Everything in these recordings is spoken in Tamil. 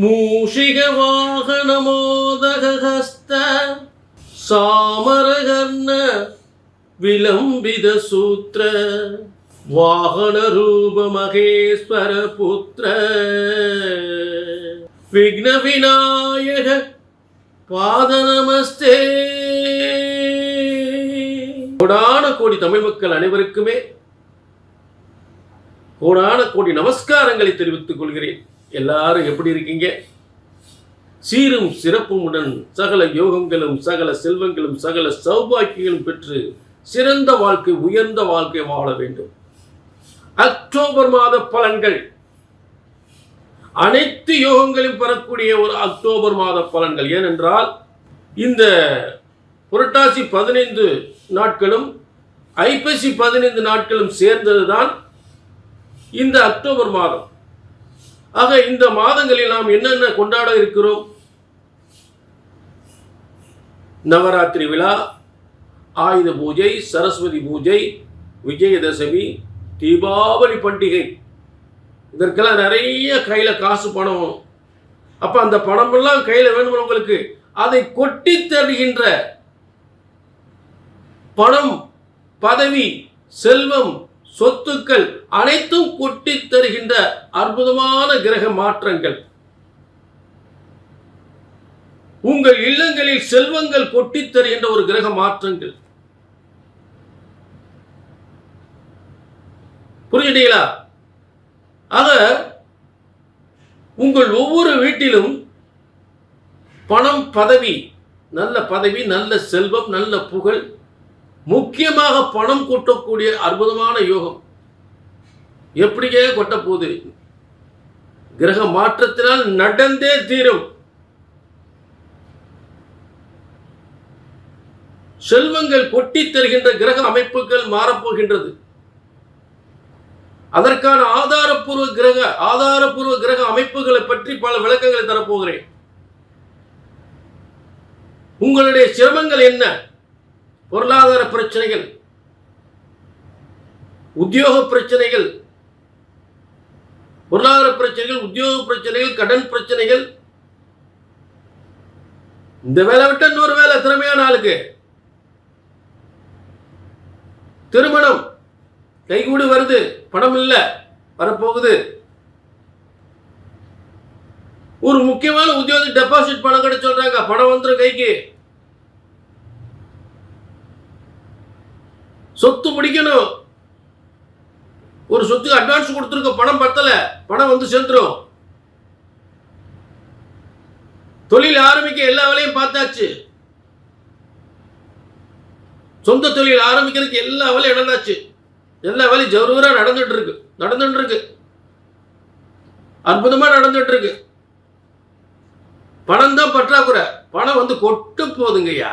மூஷிக மூஷிகவாகனமோதகஸ்த சாமரகர்ண விலம்பித சூத்திர வாகன ரூப மகேஸ்வர புத்திர விக்ன விநாயக பாத நமஸ்தே கோடான கோடி தமிழ் மக்கள் அனைவருக்குமே கோடான கோடி நமஸ்காரங்களை தெரிவித்துக் கொள்கிறேன். எல்லாரும் எப்படி இருக்கீங்க? சீரும் சிறப்புமுடன் சகல யோகங்களும் சகல செல்வங்களும் சகல சௌபாக்கியங்களும் பெற்று சிறந்த வாழ்க்கை உயர்ந்த வாழ்க்கை வாழ வேண்டும். அக்டோபர் மாத பலன்கள். அனைத்து யோகங்களையும் பெறக்கூடிய ஒரு அக்டோபர் மாத பலன்கள். ஏனென்றால் இந்த புரட்டாசி பதினைந்து நாட்களும் ஐப்பசி பதினைந்து நாட்களும் சேர்ந்ததுதான் இந்த அக்டோபர் மாதம். ஆக இந்த மாதங்களில் நாம் என்னென்ன கொண்டாட இருக்கிறோம்? நவராத்திரி விழா ஆயுத பூஜை சரஸ்வதி பூஜை விஜயதசமி தீபாவளி பண்டிகை. இதற்கெல்லாம் நிறைய கையில் காசு பணம் அப்போ அந்த பணமெல்லாம் கையில் வேணும் உங்களுக்கு அதை கொட்டி தருகின்ற பணம் பதவி செல்வம் சொத்துக்கள் அனைத்தும் கொட்டி தருகின்ற அற்புதமான கிரக மாற்றங்கள். உங்கள் இல்லங்களில் செல்வங்கள் கொட்டி தருகின்ற ஒரு கிரக மாற்றங்கள். புரிஞ்சுட்டீங்களா? ஆக உங்கள் ஒவ்வொரு வீட்டிலும் பணம் பதவி நல்ல பதவி நல்ல செல்வம் நல்ல புகழ் முக்கியமாக பணம் கொட்டக்கூடிய அற்புதமான யோகம். எப்படியே கொட்ட போகுது கிரக மாற்றத்தினால் நடந்தே தீரும். செல்வங்கள் கொட்டி தருகின்ற கிரக அமைப்புகள் மாறப்போகின்றது. அதற்கான ஆதாரப்பூர்வ கிரக ஆதாரப்பூர்வ கிரக அமைப்புகளை பற்றி பல விளக்கங்களை தரப்போகிறேன். உங்களுடைய சிரமங்கள் என்ன? பொருளாதார பிரச்சனைகள் உத்தியோக பிரச்சனைகள் பொருளாதார பிரச்சனைகள் உத்தியோக பிரச்சனைகள் கடன் பிரச்சனைகள். இந்த வேலை விட்டு இன்னொரு வேலை திறமையான ஆளுக்கு. திருமணம் கைகூடி வருது பணம் இல்லை வரப்போகுது. ஒரு முக்கியமான உத்தியோக டெபாசிட் பணம் கிடை சொல்றாங்க பணம் வந்துடும் கைக்கு. சொத்து பிடிக்கணும். ஒரு சொத்துக்கு அட்வான்ஸ் கொடுத்துருக்க பணம் பத்தல பணம் வந்து சேர்ந்துரும். தொழில் ஆரம்பிக்க எல்லா வேலையும் பார்த்தாச்சு. சொந்த தொழில் ஆரம்பிக்கிறதுக்கு எல்லா வேலையும் நடந்தாச்சு. எல்லா வேலையும் ஜரூரா நடந்துட்டு இருக்கு நடந்துட்டு இருக்கு அற்புதமா நடந்துட்டு இருக்கு பணம் தான் பற்றாக்குறை. பணம் வந்து கொட்டு போதுங்கய்யா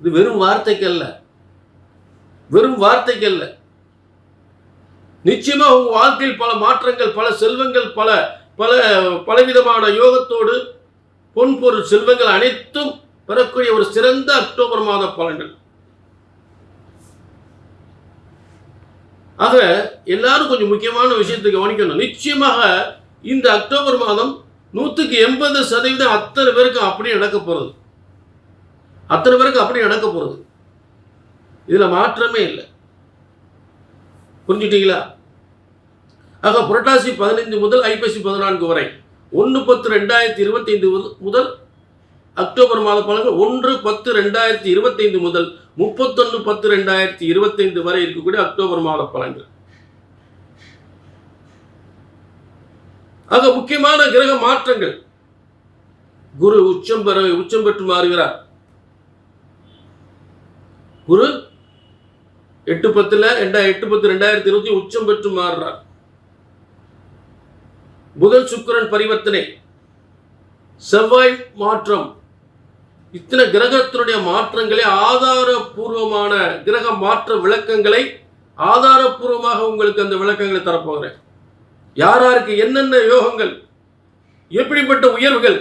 இது வெறும் வார்த்தைக்கு இல்லை வெறும் வார்த்தைகள் நிச்சயமா உங்க வாழ்க்கையில் பல மாற்றங்கள் பல செல்வங்கள் பல பல பலவிதமான யோகத்தோடு பொன் பொருள் செல்வங்கள் அனைத்தும் பெறக்கூடிய ஒரு சிறந்த அக்டோபர் மாத பலன்கள். ஆக எல்லாரும் கொஞ்சம் முக்கியமான விஷயத்தை கவனிக்கணும். நிச்சயமாக இந்த அக்டோபர் மாதம் நூற்றுக்கு எண்பது சதவீதம் அத்தனை பேருக்கு அப்படியே நடக்க போகிறது அத்தனை பேருக்கு அப்படியே நடக்க போகிறது இதில் மாற்றமே இல்லை. புரிஞ்சுட்டீங்களா? ஆக புரட்டாசி பதினைந்து முதல் ஐப்பசி பதினான்கு வரை ஒன்று பத்து ரெண்டாயிரத்தி இருபத்தைந்து முதல் அக்டோபர் மாத பலன்கள் ஒன்று பத்து ரெண்டாயிரத்தி இருபத்தைந்து முதல் முப்பத்தொன்று பத்து ரெண்டாயிரத்தி இருபத்தைந்து வரை இருக்கக்கூடிய அக்டோபர் மாத பலன்கள். ஆக முக்கியமான கிரக மாற்றங்கள். குரு உச்சம் பெற உச்சம் பெற்று மாறுகிறார். குரு எட்டு பத்துல ரெண்டா எட்டு பத்து ரெண்டாயிரத்தி இருபத்தி உச்சம் பெற்று மாறுறார். புதன் சுக்கரன் பரிவர்த்தனை. செவ்வாய் மாற்றம். இத்தனை கிரகத்தினுடைய மாற்றங்களை ஆதாரபூர்வமான கிரக மாற்ற விளக்கங்களை ஆதாரபூர்வமாக உங்களுக்கு அந்த விளக்கங்களை தரப்போகிறேன். யார் யாருக்கு என்னென்ன யோகங்கள் எப்படிப்பட்ட உயர்வுகள்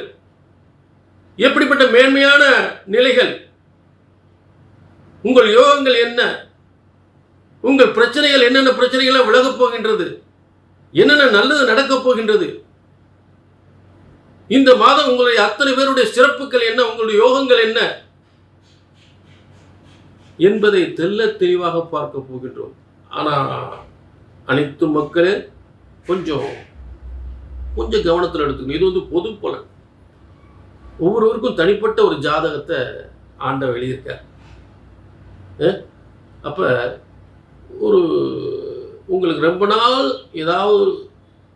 எப்படிப்பட்ட மேன்மையான நிலைகள் உங்கள் யோகங்கள் என்ன உங்கள் பிரச்சனைகள் என்னென்ன பிரச்சனைகள்லாம் விலகப் போகின்றது? என்னென்ன நல்லது நடக்கப் போகின்றது? இந்த மாதம் உங்களுடைய அத்தனை பேருடைய சிறப்புகள் என்ன? உங்களுடைய யோகங்கள் என்ன? என்பதை தெல்ல தெளிவாக பார்க்க போகின்றோம். ஆனால் அனைத்து மக்களே கொஞ்சம் கொஞ்சம் கவனத்தில் எடுத்துக்கணும். இது வந்து பொது பலன். ஒவ்வொருவருக்கும் தனிப்பட்ட ஒரு ஜாதகத்தை ஆண்ட வெளியிருக்கார் அப்போ அப்ப ஒரு உங்களுக்கு ரொம்ப நாள் ஏதாவது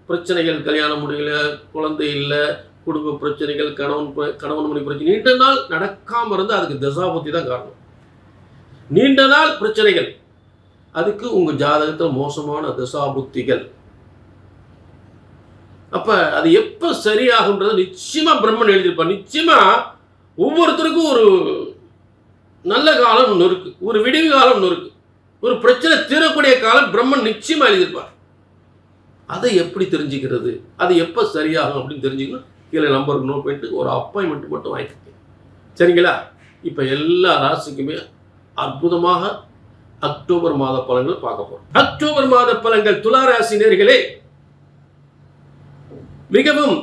பிரச்சனைகள் கல்யாணம் முடியல குழந்தை இல்லை குடும்ப பிரச்சனைகள் கணவன் ப- கணவன் மணி பிரச்சனை நீண்ட நாள் நடக்காமல் இருந்தால் அதுக்கு தசாபத்தி தான் காரணம். நீண்ட நாள் பிரச்சனைகள் அதுக்கு உங்கள் ஜாதகத்தில் மோசமான தசாபுத்திகள் அப்போ அது எப்போ சரியாகுன்றது நிச்சயமாக பிரம்மன் எழுதியிருப்பார். நிச்சயமாக ஒவ்வொருத்தருக்கும் ஒரு நல்ல காலம் ஒன்று இருக்குது ஒரு விடிவு காலம் ஒன்று இருக்குது ஒரு பிரச்சனை தீரக்கூடிய காலம் பிரம்மன் நிச்சயமாக எழுதியிருப்பார். அதை எப்படி தெரிஞ்சுக்கிறது? அது எப்போ சரியாகும் அப்படின்னு தெரிஞ்சுக்கணும். கீழே நம்பருக்கு நோட் பண்ணிட்டு ஒரு அப்பாயின்மெண்ட் மட்டும் வாங்கிக்கிட்டேன் சரிங்களா? இப்போ எல்லா ராசிக்குமே அற்புதமாக அக்டோபர் மாத பலன்கள் பார்க்க போகிறோம் அக்டோபர் மாத பலன்கள் துலா ராசி நேர்களே மிகவும்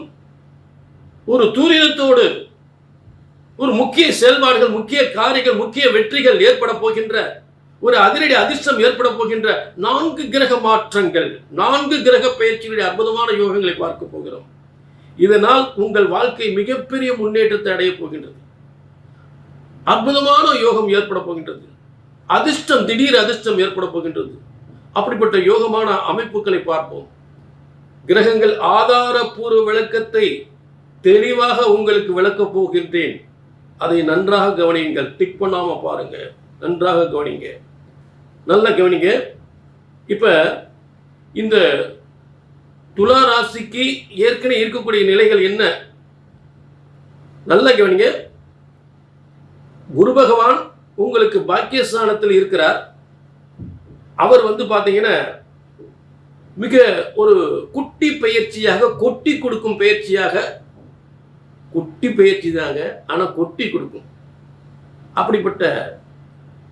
ஒரு தூரியத்தோடு ஒரு முக்கிய செயல்பாடுகள் முக்கிய காரியங்கள் முக்கிய வெற்றிகள் ஏற்பட போகின்ற ஒரு அதிரடி அதிர்ஷ்டம் ஏற்பட போகின்ற நான்கு கிரக மாற்றங்கள் நான்கு கிரக பயிற்சிகளுடைய அற்புதமான யோகங்களை பார்க்க போகிறோம். இதனால் உங்கள் வாழ்க்கை மிகப்பெரிய முன்னேற்றத்தை அடைய போகின்றது. அற்புதமான யோகம் ஏற்பட போகின்றது. அதிர்ஷ்டம் திடீர் அதிர்ஷ்டம் ஏற்பட போகின்றது. அப்படிப்பட்ட யோகமான அமைப்புகளை பார்ப்போம். கிரகங்கள் ஆதாரபூர்வ விளக்கத்தை தெளிவாக உங்களுக்கு விளக்கப் போகின்றேன். அதை நன்றாக கவனியுங்கள். டிக் பண்ணாமல் பாருங்கள் நன்றாக கவனிங்க. நல்லா கவனிங்க. இப்போ இந்த துலா ராசிக்கு ஏற்கனவே இருக்கக்கூடிய நிலைகள் என்ன? நல்லா கவனிங்க. குரு பகவான் உங்களுக்கு பாக்கியஸ்தானத்தில் இருக்கிறார். அவர் வந்து பார்த்தீங்கன்னா மிக ஒரு குட்டி பயிற்சியாக கொட்டி கொடுக்கும் பயிற்சியாக குட்டி பயிற்சி தாங்க ஆனால் கொட்டி கொடுக்கும். அப்படிப்பட்ட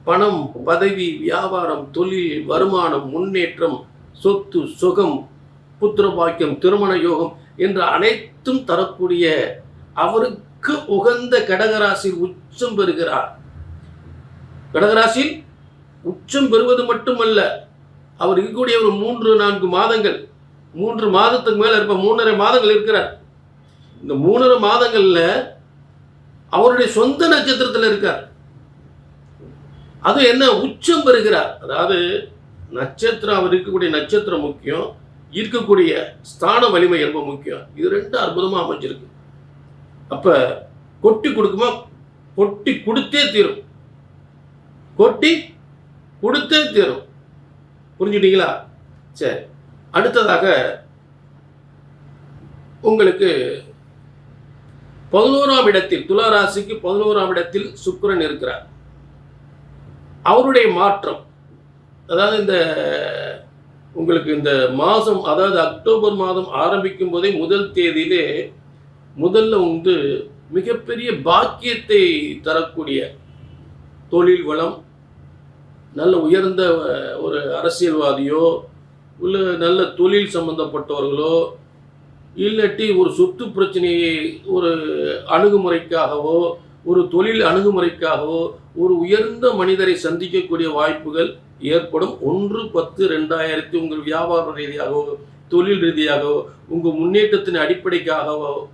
பணம் பதவி வியாபாரம் தொழில் வருமானம் முன்னேற்றம் சொத்து சுகம் புத்திர பாக்கியம் திருமண யோகம் என்று அனைத்தும் தரக்கூடிய அவருக்கு உகந்த கடகராசியில் உச்சம் பெறுகிறார். கடகராசியில் உச்சம் பெறுவது மட்டுமல்ல அவர் இருக்கக்கூடிய ஒரு மூன்று நான்கு மாதங்கள் மூன்று மாதத்துக்கு மேலே இருப்ப மூன்றரை மாதங்கள் இருக்கிறார். இந்த மூணரை மாதங்களில் அவருடைய சொந்த நட்சத்திரத்தில் இருக்கார். அது என்ன உச்சம் பெறுகிறார். அதாவது நட்சத்திரம் அவர் இருக்கக்கூடிய நட்சத்திரம் முக்கியம். இருக்கக்கூடிய ஸ்தான வலிமை ரொம்ப முக்கியம். இது ரெண்டு அற்புதமாக அமைஞ்சிருக்கு. அப்போ கொட்டி கொடுக்குமா? கொட்டி கொடுத்தே தீரும். கொட்டி கொடுத்தே தீரும். புரிஞ்சுட்டீங்களா? சரி. அடுத்ததாக உங்களுக்கு பதினோராம் இடத்தில் துலா ராசிக்கு பதினோராம் இடத்தில் சுக்கரன் இருக்கிறார். அவருடைய மாற்றம். அதாவது இந்த உங்களுக்கு இந்த மாதம் அதாவது அக்டோபர் மாதம் ஆரம்பிக்கும் போதே முதல் தேதியிலே முதல்ல வந்து மிகப்பெரிய பாக்கியத்தை தரக்கூடிய தொழில் வளம் நல்ல உயர்ந்த ஒரு அரசியல்வாதியோ இல்லை நல்ல தொழில் சம்பந்தப்பட்டவர்களோ இல்லாட்டி ஒரு சொத்து பிரச்சனையை ஒரு அணுகுமுறைக்காகவோ ஒரு தொழில் அணுகுமுறைக்காகவோ ஒரு உயர்ந்த மனிதரை சந்திக்கக்கூடிய வாய்ப்புகள் ஏற்படும். ஒன்று பத்து ரெண்டாயிரத்தி உங்கள் வியாபார ரீதியாகவோ தொழில் ரீதியாகவோ உங்கள் முன்னேற்றத்தின் அடிப்படைக்காகவோ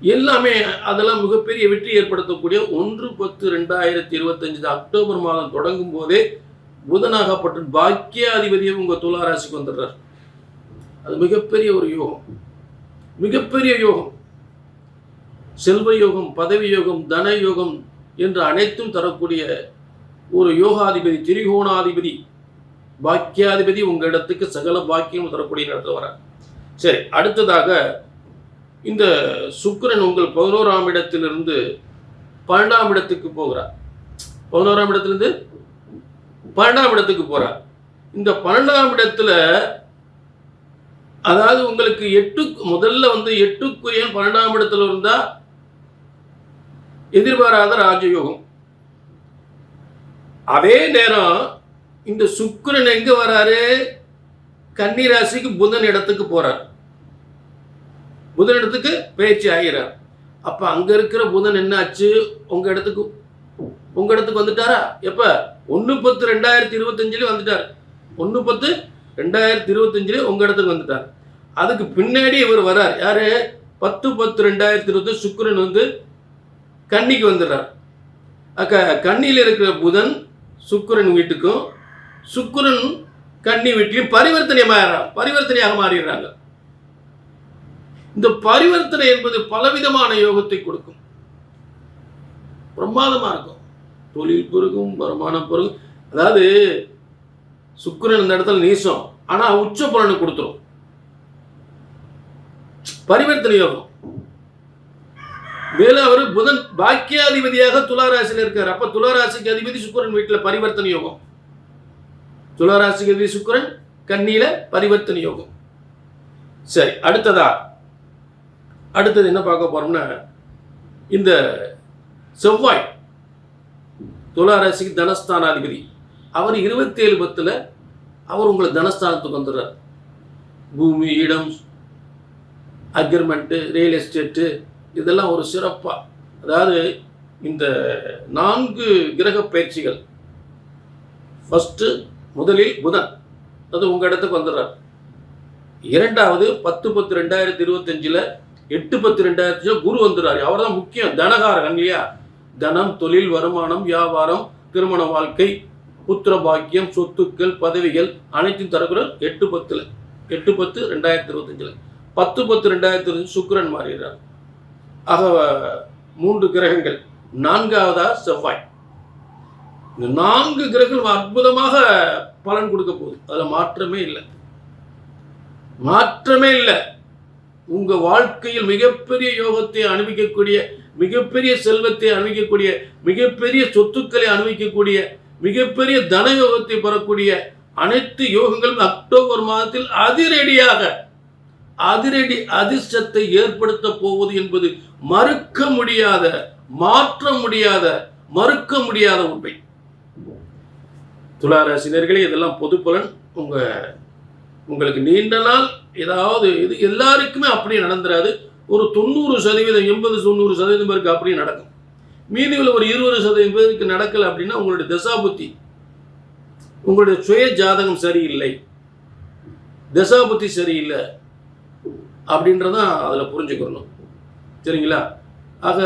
எல்லாமே அதெல்லாம் மிகப்பெரிய வெற்றி ஏற்படுத்தக்கூடிய ஒன்று பத்து ரெண்டாயிரத்தி இருபத்தஞ்சு அக்டோபர் மாதம் தொடங்கும் போதே புதனாகப்பட்டு பாக்கியாதிபதியும் உங்கள் துளாராசிக்கு வந்துடுறார். அது மிகப்பெரிய ஒரு யோகம். மிகப்பெரிய யோகம். செல்வ யோகம் பதவி யோகம் தன யோகம் என்று அனைத்தும் தரக்கூடிய ஒரு யோகாதிபதி திரிகோணாதிபதி பாக்கியாதிபதி உங்கள் இடத்துக்கு சகல பாக்கியம் தரக்கூடிய நேரத்தில் வர சரி அடுத்ததாக இந்த சுக்கரன் உங்கள் பதினோராம் இடத்திலிருந்து பன்னெண்டாம் இடத்துக்கு போகிறார். பதினோராம் இடத்திலிருந்து பன்னெண்டாம் இடத்துக்கு போகிறார் இந்த பன்னெண்டாம் இடத்துல அதாவது உங்களுக்கு எட்டு முதல்ல வந்து எட்டுக்குரியன் பன்னெண்டாம் இடத்துல இருந்தால் எதிர்பாராத ராஜயோகம். அதே நேரம் இந்த சுக்கரன் எங்க வராரு? கன்னி ராசிக்கு புதன் இடத்துக்கு போறார். புதன் இடத்துக்கு பயிற்சி ஆகிறார். அப்ப அங்க இருக்கிற புதன் என்ன ஆச்சு உங்க இடத்துக்கு உங்க இடத்துக்கு வந்துட்டாரா? எப்ப? ஒன்று பத்து ரெண்டாயிரத்தி இருபத்தஞ்சிலே வந்துட்டார். ஒன்று பத்து ரெண்டாயிரத்தி இருபத்தஞ்சிலே உங்க இடத்துக்கு வந்துட்டார். அதுக்கு பின்னாடி இவர் வரார். யாரு? பத்து பத்து ரெண்டாயிரத்தி இருபத்தி சுக்கிரன் வந்து கன்னிக்கு வந்துடுறார். அக்க கன்னியில் இருக்கிற புதன் சுக்கரன் வீட்டுக்கும் சுக்கரன் கன்னி வீட்லையும் பரிவர்த்தனையாக பரிவர்த்தனையாக மாறிடுறாங்க. இந்த பரிவர்த்தனை என்பது பலவிதமான யோகத்தை கொடுக்கும். பிரமாதமாக இருக்கும். தொழில் பெருகும் வருமானம் பெருகும். அதாவது சுக்கிரன் இந்த இடத்துல நீசம். ஆனா உச்ச பலனை கொடுத்துரும். பரிவர்த்தனை யோகம். மேலும் அவர் புதன் பாக்கியாதிபதியாக துளாராசியில் இருக்கார். அப்ப துளாராசிக்கு அதிபதி சுக்கிரன் வீட்டில் பரிவர்த்தனை யோகம். துளாராசிக்கு அதிபதி சுக்கிரன் கண்ணியில பரிவர்த்தனை யோகம். சரி அடுத்ததா? அடுத்தது என்ன பார்க்க போறோம்னா இந்த செவ்வாய் துளாராசிக்கு தனஸ்தானாதிபதி. அவர் இருபத்தி ஏழு பத்தில் அவர் உங்களை தனஸ்தானத்துக்கு வந்துடுறார். பூமி இடம் அக்ரிமெண்ட்டு ரியல் எஸ்டேட்டு இதெல்லாம் ஒரு சிறப்பாக அதாவது இந்த நான்கு கிரக பயிற்சிகள். ஃபஸ்ட்டு முதலில் புதன். அது உங்கள் இடத்துக்கு வந்துடுறார். இரண்டாவது பத்து பத்து ரெண்டாயிரத்தி இருபத்தஞ்சில் எட்டு பத்து ரெண்டாயிரத்தில் குரு வந்துடுறாரு. அவர் தான் முக்கியம். தனகாரகன் இல்லையா? தனம் தொழில் வருமானம் வியாபாரம் திருமண வாழ்க்கை புத்திர பாக்கியம் சொத்துக்கள் பதவிகள் அனைத்தும் தரக்கூட எட்டு பத்தில் எட்டு பத்து ரெண்டாயிரத்தி இருபத்தஞ்சில். பத்து பத்து ரெண்டாயிரத்தி இருபத்தஞ்சு சுக்கரன் மாறிடுறார். ஆக மூன்று கிரகங்கள். நான்காவதா செவ்வாய். இந்த நான்கு கிரகங்கள் அற்புதமாக பலன் கொடுக்க போகுது. அதில் மாற்றமே இல்லை. மாற்றமே இல்லை. உங்கள் வாழ்க்கையில் மிகப்பெரிய யோகத்தை அனுபவிக்கக்கூடிய மிகப்பெரிய செல்வத்தை அனுபவிக்கக்கூடிய மிகப்பெரிய சொத்துக்களை அனுபவிக்கக்கூடிய மிகப்பெரிய தன யோகத்தை பெறக்கூடிய அனைத்து யோகங்களும் அக்டோபர் மாதத்தில் அதிரடியாக அதிரடி அதிர்ஷ்டத்தை ஏற்படுத்த போவது என்பது மறுக்க முடியாத மாற்ற முடியாத மறுக்க முடியாத உண்மை. துளாராசினர்களே இதெல்லாம் பொது பலன். உங்க உங்களுக்கு நீண்ட நாள் ஏதாவது இது எல்லாருக்குமே அப்படியே நடந்துராது. ஒரு தொண்ணூறு சதவீதம் எண்பது தொண்ணூறு சதவீதம் பேருக்கு அப்படியே நடக்கும். மீதியில் ஒரு இருபது சதவீதம் பேருக்கு நடக்கலை அப்படின்னா உங்களுடைய தசாபுத்தி உங்களுடைய சுய ஜாதகம் சரியில்லை. தசாபுத்தி சரியில்லை. அப்படின்றதான் அதில் புரிஞ்சுக்கணும். சரிங்களா? ஆக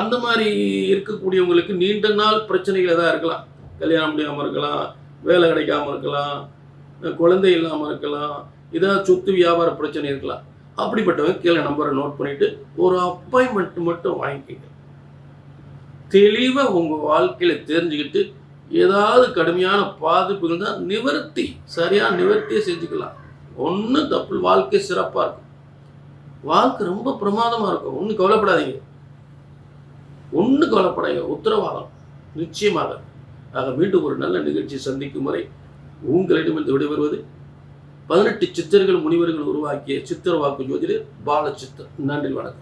அந்த மாதிரி இருக்கக்கூடியவங்களுக்கு நீண்ட நாள் பிரச்சனைகள் எதாவது இருக்கலாம். கல்யாணம் முடியாமல் இருக்கலாம் வேலை கிடைக்காம இருக்கலாம் குழந்தை இல்லாமல் இருக்கலாம் இதான் சொத்து வியாபார பிரச்சனை இருக்கலாம். அப்படிப்பட்டவங்க கீழே நம்பரை நோட் பண்ணிவிட்டு ஒரு அப்பாயின்மெண்ட் மட்டும் வாங்கிக்கிங்க. தெளிவாக உங்கள் வாழ்க்கையில் தெரிஞ்சுக்கிட்டு ஏதாவது கடுமையான பாதிப்புகள் தான் நிவர்த்தி சரியாக நிவர்த்தியை செஞ்சுக்கலாம். ஒன்றும் தப்பு வாழ்க்கை சிறப்பாக இருக்கும். வாழ்க்கை ரொம்ப பிரமாதமாக இருக்கும். ஒன்றும் கவலைப்படாதீங்க. ஒன்றும் கவலைப்படாதீங்க. உத்தரவாதம். நிச்சயமாக. ஆக மீண்டும் ஒரு நல்ல நிகழ்ச்சி சந்திக்கும் வரை உங்களிடமிருந்து விடைபெறுவது பதினெட்டு சித்தர்கள் முனிவர்கள் உருவாக்கிய சித்திர வாக்கு ஜோதிடர் பாலச்சித்தர் நன்றி வணக்கம்.